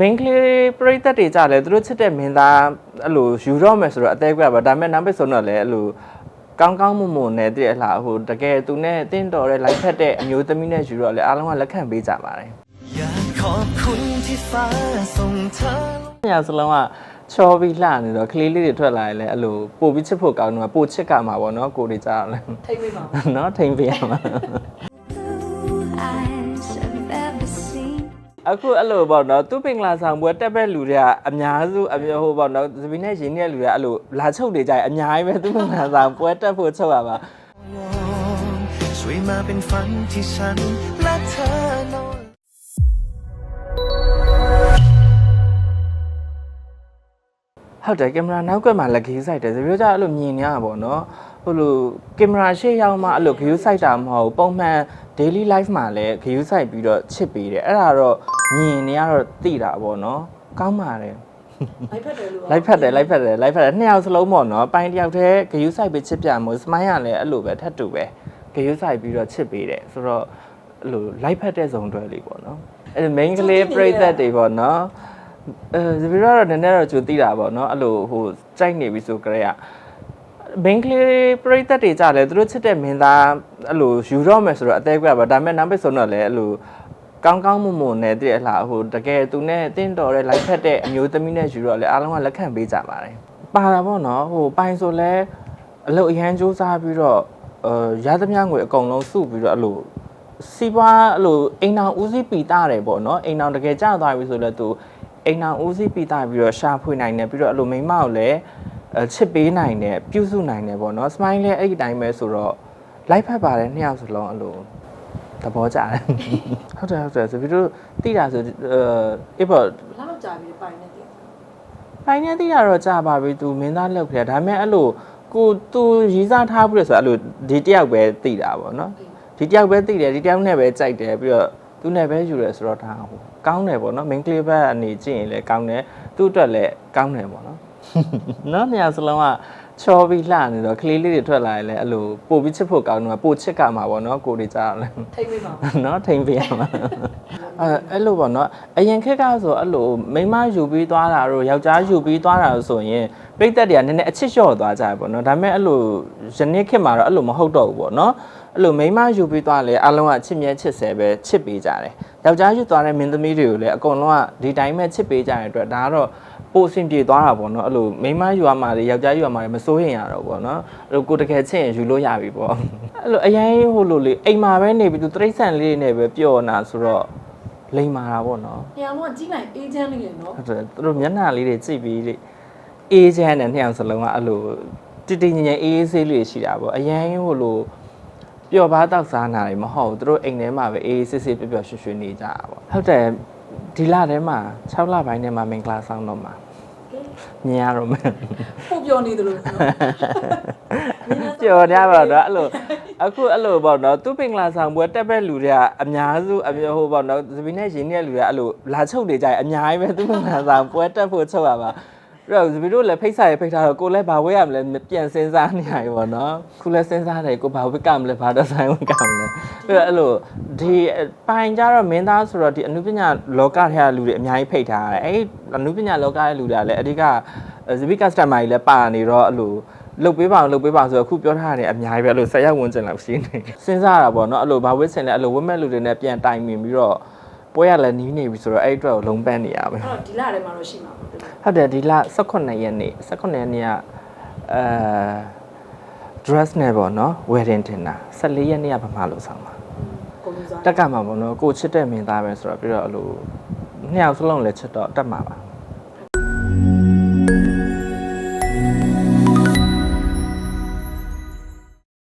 ဘင်္ဂလီပရိသတ်တွေကြလဲသူတို့ချစ်တဲ့မင်းသားအဲ့လိုယူတော့မယ်ဆိုတော့အသေးကွက်ပါဒါပေမဲ့နောက်ပိတ်ဆိုတော့လည်းအဲ့လိုကောင်းကောင်းမွန်မွန်နဲ့တည်းအလားဟိုတကယ်သူနဲ့အတင်းတော်တဲ့လိုက်ဖက်တဲ့အမျိုးသမီးနဲ့ယူတော့လဲအားလုံးကလက်ခံပေးကြပါတယ် อยากขอบคุณที่ฟ้าส่งเธอ ။ညစလုံးကချောပြီးလှနေတော့ကလေးလေးတွေထွက်လာရင်လည်းအဲ့လိုပို့ပြီးချစ်ဖို့ကောင်းတော့ပို့ချစ်ကမှာပေါ့နော်ကိုတွေကြားလဲ ထိတ်မိပါ ။နော်ထိန်ပေးရမှာ အခုအဲ့လိုပေါ့နော်သူပင်ကလာဆောင်ပွဲတက်တဲ့လူတွေကအများစုအမျိုးဟိုပေါ့နော်သပင်းနဲ့ရင်းနေတဲ့လူတွေကအဲ့လိုလာချုပ်နေကြရင်အများကြီးပဲသူပင်ကလာဆောင်ပွဲတက်ဖို့ချုပ်ရပါ ช่วยมาเป็นฝันที่ฉันและเธอนอน ဟုတ်တယ်ကင်မရာနောက်ကမှလက်ဂေးဆိုင်တယ်သပြောကြအဲ့လိုမြင်နေရတာပေါ့နော်ဟိုလိုကင်မရာရှေ့ရောက်မှအဲ့လိုဂေးဆိုင်တာမဟုတ်ဘူးပုံမှန် daily life မှာလည်းဂေးဆိုင်ပြီးတော့ချစ်ပေးတယ်အဲ့ဒါတော့မြင်နေရတော့သိတာပေါ့နော်ကောင်းပါတယ်လိုက်ဖက်တယ်လို့လိုက်ဖက်တယ်လိုက်ဖက်တယ်လိုက်ဖက်တယ်နှစ်ယောက်စလုံးပေါ့နော်ပိုင်းတစ်ယောက်တည်းဂယူးဆိုင်ပြီးချစ်ပြမို့စမိုင်းကလည်းအဲ့လိုပဲထပ်တူပဲဂယူးဆိုင်ပြီးတော့ချစ်ပေးတယ်ဆိုတော့အဲ့လိုလိုက်ဖက်တဲ့ဇုံတွဲလေးပေါ့နော်အဲ့ main ကလေးပြိသက်တွေပေါ့နော်အဲဒီလိုတော့နည်းနည်းတော့ကြိုသိတာပေါ့နော်အဲ့လိုဟိုကြိုက်နေပြီဆိုကြတဲ့ ကဘင်္ဂလီပရိသတ်တွေကြလဲသူတို့ချစ်တဲ့မင်းသားအဲ့လိုယူတော့မယ်ဆိုတော့အသေးကွက်ပါဒါပေမဲ့နောက်ပိတ်ဆိုတော့လည်းအဲ့လိုကောင်းကောင်းမွန်မွန်နဲ့တည်းအလားဟိုတကယ်သူနဲ့အတင်းတော်တဲ့လိုက်ဖက်တဲ့အမျိုးသမီးနဲ့ယူတော့လဲအားလုံးကလက်ခံပေးကြပါတယ်ပါတာပေါ့နော်ဟိုပိုင်ဆိုလဲအလုပ်အရန်စူးစမ်းပြီးတော့အဲရသမျှငွေအကုန်လုံးစုပြီးတော့အဲ့လိုစီးပွားအဲ့လိုအိမ်အောင်ဦးစီးပီတာတယ်ပေါ့နော်အိမ်အောင်တကယ်ကြာသွားပြီဆိုလဲသူအိမ်အောင်ဦးစီးပီတာပြီးတော့ရှာဖွေနိုင်တယ်ပြီးတော့အဲ့လိုမိန်းမကိုလည်းအ ချစ်ပေးနိုင်တယ်ပြုစုနိုင်တယ်ပေါ့နော် smile လည်းအဲ့ဒီတိုင်းပဲဆိုတော့ live ဖက်ပါတယ်နှစ်ယောက်စလုံးအဲ့လိုသဘောကျတယ်ဟုတ်တယ်ဟုတ်တယ်ဆိုပြီးတော့တိတာဆိုအဲအေးပေါ့ဘယ်လောက်ကြာပြီပိုင်နေတယ်ပိုင်းနေတိတာတော့ကြာပါပြီသူမင်းသားလောက်ခဲ့ဒါပေမဲ့အဲ့လိုကိုသူရီးစားထားဘူးလေဆိုတော့အဲ့လိုဒီတယောက်ပဲတိတာပေါ့နော်ဒီတယောက်ပဲတိတယ်ဒီတယောက်နဲ့ပဲကြိုက်တယ်ပြီးတော့သူနဲ့ပဲယူတယ်ဆိုတော့ဒါဟိုကောင်းတယ်ပေါ့နော် main clip ဘက်အနေကြည့်ရင်လည်းကောင်းတယ်သူ့အတွက်လည်းကောင်းတယ်ပေါ့နော် နော်နေရာစလုံးကချောပြီးလှနေတော့ကလေးလေးတွေထွက်လာရင်လည်းအဲ့လိုပို့ပြီးချစ်ဖို့ကောင်းတော့ပို့ချစ်ကမှာပေါ့နော်ကိုတွေကြားလဲထိတ်မိပါနော်ထိန်ပေးရမှာအဲအဲ့လိုပေါ့နော်အရင်ခက်ကဆိုအဲ့လိုမိန်းမယူပြီးသွားတာတို့ယောက်ျားယူပြီးသွားတာလို့ဆိုရင်ပြိသက်တွေကနည်းနည်းအချစ်လျှော့သွားကြတယ်ပေါ့နော်ဒါပေမဲ့အဲ့လိုယနေ့ခေတ်မှာတော့အဲ့လိုမဟုတ်တော့ဘူးပေါ့နော်အဲ့လိုမိန်းမယူပြီးသွားလေအလုံးကချစ်မြဲချစ်ဆဲပဲချစ်ပေးကြတယ်ယောက်ျားယူသွားတဲ့မင်းသမီးတွေကိုလည်းအကုန်လုံးကဒီတိုင်းပဲချစ်ပေးကြတဲ့အတွက်ဒါကတော့ ပိုအဆင်ပြေသွားတာပေါ့နော်အဲ့လိုမိန်းမယူရမှာလေယောက်ျားယူရမှာလေမစိုးရင်ရတော့ပေါ့နော်အဲ့လိုကိုတကယ်ချစ်ရင်ယူလို့ရပြီပေါ့အဲ့လိုအရင်ဟိုလိုလေအိမ်မှာပဲနေပြီးသူတရိတ်ဆန်လေးတွေနဲ့ပဲပျော်နာဆိုတော့လိမ်မာတာပေါ့နော်ညောင်တော့ကြီးနိုင်အေးချမ်းနေတယ်နော်ဟုတ်တယ်သူတို့မျက်နှာလေးတွေကြည့်ပြီးလေအေးချမ်းတဲ့နှစ်ယောက်စလုံးကအဲ့လိုတိတိညင်ညင်အေးအေးဆေးလေးရှိတာပေါ့အရင်ဟိုလိုပျော်ပါတောက်စားနာတွေမဟုတ်ဘူးသူတို့အိမ်ထဲမှာပဲအေးအေးဆေးဆေးပျော်ပျော်ရွှင်ရွှင်နေကြတာပေါ့ဟုတ်တယ်ဒီလထဲမှာ6လပိုင်းထဲမှာမင်္ဂလာဆောင်တော့မှာ မြင်ရတော့မယ်ပို့ပြောနေတယ်လို့ကြော်ကြပါတော့အဲ့လိုအခုအဲ့လိုပေါ့နော်သူပင်ကလာဆောင်ပွဲတက်တဲ့လူတွေကအများစုအမျိုးဟိုပေါ့နော်သပင်းနဲ့ရင်းနေတဲ့လူတွေကအဲ့လိုလာချုပ်နေကြရင်အများကြီးပဲသူပင်ကလာဆောင်ပွဲတက်ဖို့ချုပ်ရပါအဲ့ တော့သပင်းတို့လည်းဖိတ်စာရေးဖိတ်ထားတော့ကိုလည်းဘာဝဲရမလဲပြန်စဉ်းစားနေရပြီပေါ့နော်ခုလည်းစဉ်းစားတယ်ကိုဘာဝဲကမလဲဘာတော့ဆိုင်ဝဲကမလဲအဲ့တော့အဲ့လိုဒီပိုင်ကြတော့မင်းသားဆိုတော့ဒီအနုပညာလောကထဲကလူတွေအများကြီးဖိတ်ထားတယ်အဲ့အနုပညာလောကရဲ့လူတွေကလည်းအဓိကဇဗီကစတမိုင်လည်းပါနေတော့အဲ့လိုလုတ်ပေးပါအောင်လုတ်ပေးပါအောင်ဆိုတော့အခုပြောထားတယ်အများကြီးပဲအဲ့လိုဆက်ရောက်ဝင်ကျင်လောက်ရှိနေစဉ်းစားရတာပေါ့နော်အဲ့လိုဘာဝစ်စင်လဲအဲ့လိုဝတ်မဲ့လူတွေနဲ့ပြန်တိုင်ပင်ပြီးတော့ ပွဲရလည်းနီးနေပြီဆိုတော့အဲ့အတွက်ကိုလုံးပန်းနေရပဲအဲ့တော့ဒီလထဲမှာတော့ရှိမှာပေါ့ဟုတ်တယ်ဒီလ18ရက်နေ့18ရက်နေ့ကအဲ dress နဲ့ပေါ့နော် wedding dinner 14ရက်နေ့ကဗမာလို့ဆောင်ပါကုန်လူစားတက်ကမှာပေါ့နော်ကိုချစ်တဲ့မင်းသားပဲဆိုတော့ပြီးတော့အဲ့လိုနှစ်ယောက်စလုံးလည်းချစ်တော့တက်မှာပါ